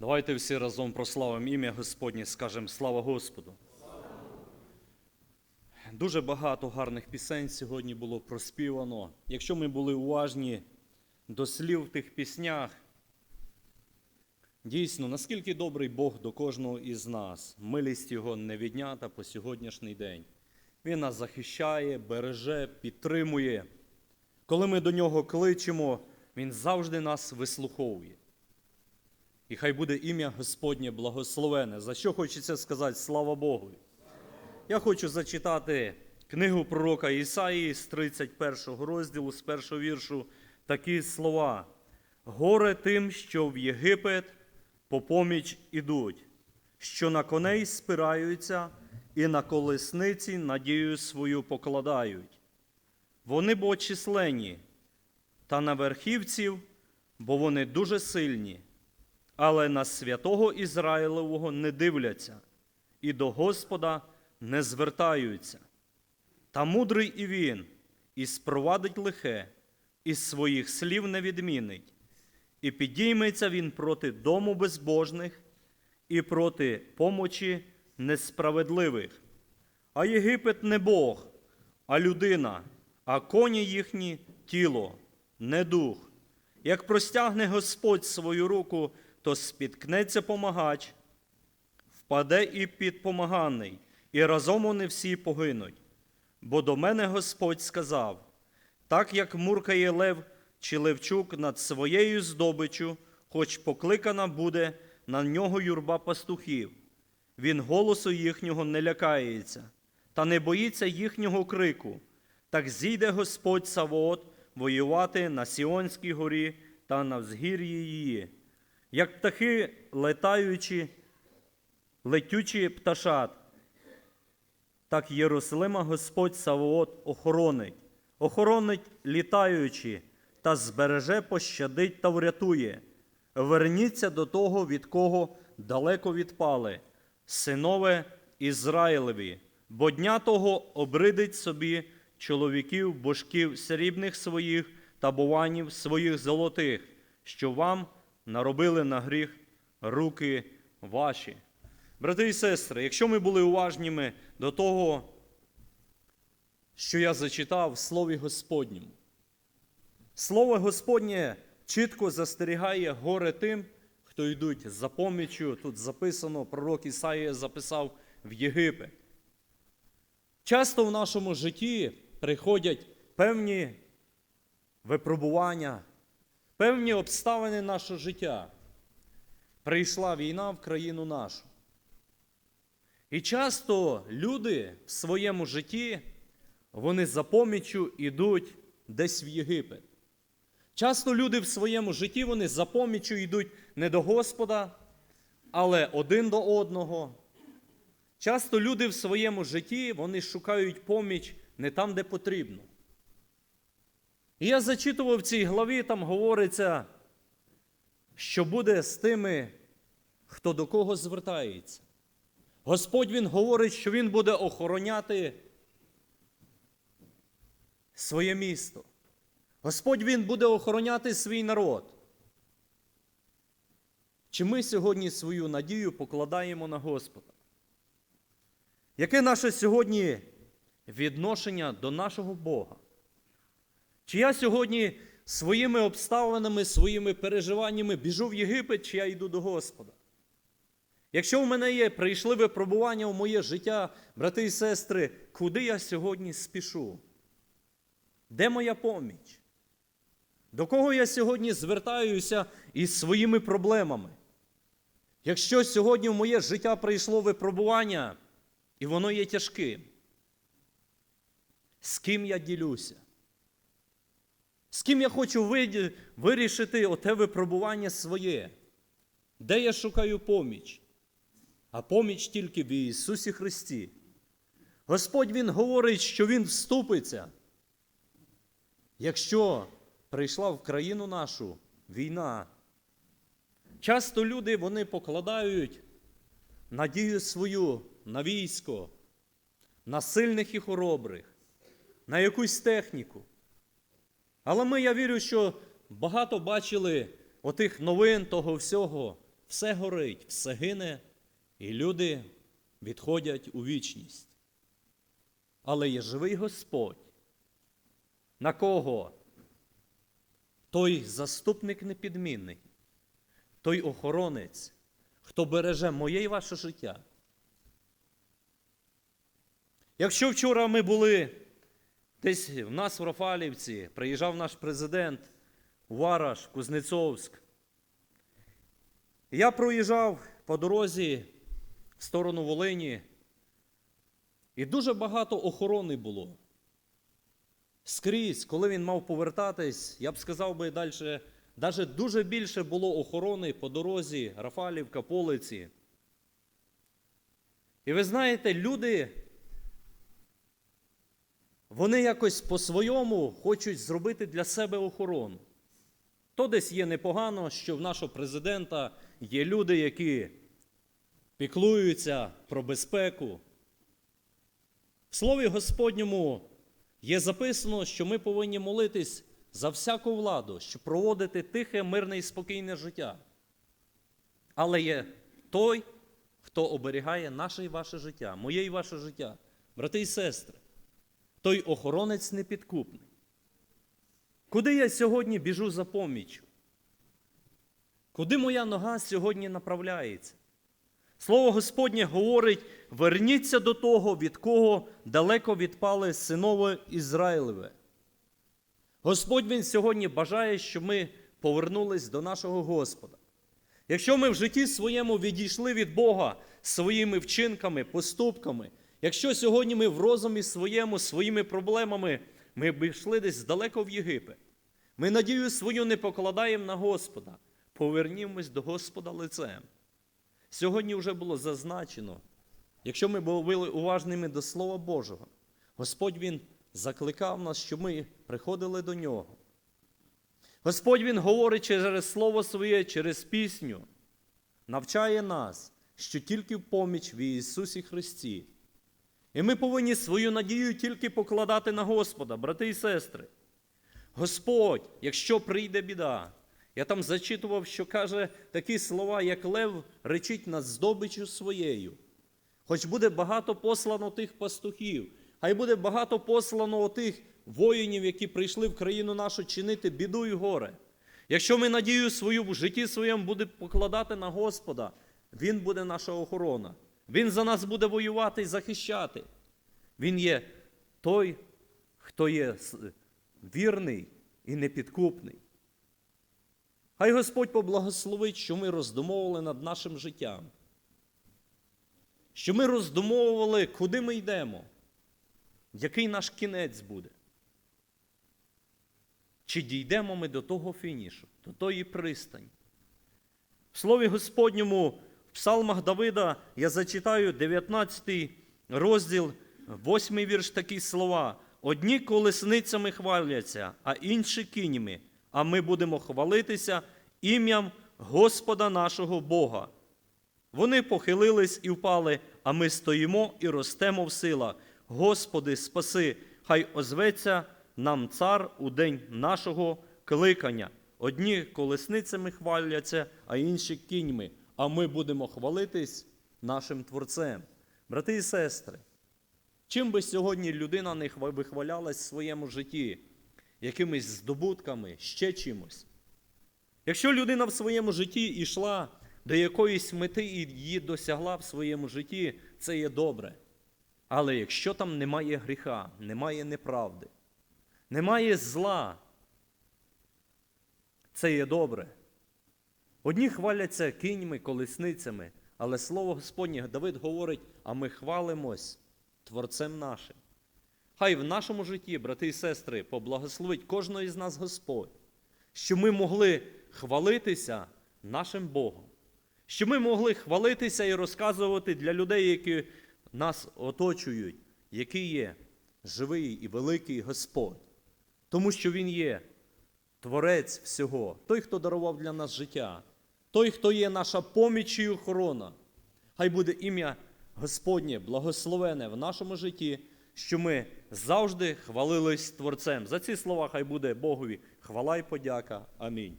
Давайте всі разом прославимо ім'я Господнє, скажемо слава Господу. Дуже багато гарних пісень сьогодні було проспівано. Якщо ми були уважні до слів в тих піснях, дійсно, наскільки добрий Бог до кожного із нас, милість Його не віднята по сьогоднішній день. Він нас захищає, береже, підтримує. Коли ми до нього кличемо, Він завжди нас вислуховує. І хай буде ім'я Господнє благословене. За що хочеться сказати слава Богу. Я хочу зачитати книгу пророка Ісаїї з 31 розділу, з першого віршу, такі слова. Горе тим, що в Єгипет по поміч ідуть, що на коней спираються і на колесниці надію свою покладають. Вони бо численні, та на верхівців, бо вони дуже сильні, але на святого Ізраїлевого не дивляться, і до Господа не звертаються. Та мудрий і він, і спровадить лихе, і своїх слів не відмінить, і підійметься він проти дому безбожних і проти помочі несправедливих. А Єгипет не Бог, а людина, а коні їхні тіло, не дух. Як простягне Господь свою руку, то спіткнеться помагач, впаде і підпомаганий, і разом вони всі погинуть. Бо до мене Господь сказав: так як муркає лев чи левчук над своєю здобичю, хоч покликана буде на нього юрба пастухів, він голосу їхнього не лякається, та не боїться їхнього крику. Так зійде Господь Савоот воювати на Сіонській горі та на взгір'ї її, як птахи летаючі, летючі пташат, так Єрусалима Господь Савоот охоронить, охоронить літаючи, та збереже, пощадить та врятує. Верніться до того, від кого далеко відпали, синове Ізраїлеві, бо дня того обридить собі чоловіків, божків срібних своїх та буванів своїх золотих, що вам наробили на гріх руки ваші. Брати і сестри, якщо ми були уважніми до того, що я зачитав в Слові Господньому, Слово Господнє чітко застерігає горе тим, хто йдуть за поміччю. Тут записано, пророк Ісаїя записав в Єгипет. Часто в нашому житті приходять певні випробування, певні обставини нашого життя. Прийшла війна в країну нашу. І часто люди в своєму житті, вони за поміччю йдуть десь в Єгипет. Часто люди в своєму житті вони за поміччю йдуть не до Господа, але один до одного. Часто люди в своєму житті вони шукають поміч не там, де потрібно. І я зачитував в цій главі, там говориться, що буде з тими, хто до кого звертається. Господь Він говорить, що Він буде охороняти своє місто. Господь Він буде охороняти свій народ. Чи ми сьогодні свою надію покладаємо на Господа? Яке наше сьогодні відношення до нашого Бога? Чи я сьогодні своїми обставинами, своїми переживаннями біжу в Єгипет, чи я йду до Господа? Якщо в мене є прийшли випробування в моє життя, брати і сестри, куди я сьогодні спішу? Де моя поміч? До кого я сьогодні звертаюся із своїми проблемами? Якщо сьогодні в моє життя прийшло випробування, і воно є тяжким, з ким я ділюся? З ким я хочу вирішити оте випробування своє? Де я шукаю поміч? А поміч тільки в Ісусі Христі. Господь Він говорить, що Він вступиться. Якщо прийшла в країну нашу війна, часто люди вони покладають надію свою на військо, на сильних і хоробрих, на якусь техніку. Але ми, я вірю, що багато бачили отих новин того всього все горить, все гине, і люди відходять у вічність. Але є живий Господь, на кого той заступник непідмінний, той охоронець, хто береже моє і ваше життя. Якщо вчора ми були десь в нас в Рафалівці, приїжджав наш президент Вараш, Кузнецовськ, я проїжджав по дорозі в сторону Волині, і дуже багато охорони було. Скрізь, коли він мав повертатись, я б сказав би далі, навіть дуже більше було охорони по дорозі Рафалівка, Полиці. І ви знаєте, люди, вони якось по-своєму хочуть зробити для себе охорону. То десь є непогано, що в нашого президента є люди, які піклуються про безпеку. В Слові Господньому є записано, що ми повинні молитись за всяку владу, щоб проводити тихе, мирне і спокійне життя. Але є той, хто оберігає наше і ваше життя, моє і ваше життя, брати і сестри, той охоронець непідкупний. Куди я сьогодні біжу за поміччю? Куди моя нога сьогодні направляється? Слово Господнє говорить: верніться до того, від кого далеко відпали синови Ізраїлеве. Господь Він сьогодні бажає, щоб ми повернулись до нашого Господа. Якщо ми в житті своєму відійшли від Бога своїми вчинками, поступками, якщо сьогодні ми в розумі своєму, своїми проблемами, ми б йшли десь далеко в Єгипет, ми надію свою не покладаємо на Господа, повернімось до Господа лицем. Сьогодні вже було зазначено, якщо ми були уважними до Слова Божого, Господь Він закликав нас, щоб ми приходили до Нього. Господь Він говорить через Слово Своє, через пісню, навчає нас, що тільки в поміч в Ісусі Христі. І ми повинні свою надію тільки покладати на Господа, брати і сестри. Господь, якщо прийде біда, я там зачитував, що каже такі слова, як лев речить над здобичю своєю. Хоч буде багато послано тих пастухів, хай буде багато послано тих воїнів, які прийшли в країну нашу чинити біду і горе. Якщо ми надію свою в житті своєму буде покладати на Господа, Він буде наша охорона. Він за нас буде воювати і захищати. Він є той, хто є вірний і непідкупний. Хай Господь поблагословить, що ми роздумовували над нашим життям. Що ми роздумовували, куди ми йдемо, який наш кінець буде. Чи дійдемо ми до того фінішу, до тої пристані. В Слові Господньому, в Псалмах Давида я зачитаю 19 розділ, 8 вірш такі слова. Одні колесницями хваляться, а інші кінями, а ми будемо хвалитися ім'ям Господа нашого Бога. Вони похилились і впали, а ми стоїмо і ростемо в силах. Господи, спаси, хай озветься нам цар у день нашого кликання. Одні колесницями хваляться, а інші кіньми, а ми будемо хвалитись нашим Творцем. Брати і сестри, чим би сьогодні людина не вихвалялась в своєму житті, якимись здобутками, ще чимось. Якщо людина в своєму житті йшла до якоїсь мети і її досягла в своєму житті, це є добре. Але якщо там немає гріха, немає неправди, немає зла, це є добре. Одні хваляться кіньми, колесницями, але слово Господнє Давид говорить, а ми хвалимось Творцем нашим. Хай в нашому житті, брати і сестри, поблагословить кожного із нас Господь, що ми могли хвалитися нашим Богом, що ми могли хвалитися і розказувати для людей, які нас оточують, який є живий і великий Господь, тому що Він є Творець всього, той, хто дарував для нас життя, той, хто є наша поміч і охорона. Хай буде ім'я Господнє благословене в нашому житті, що ми завжди хвалились Творцем. За ці слова хай буде Богові хвала й подяка. Амінь.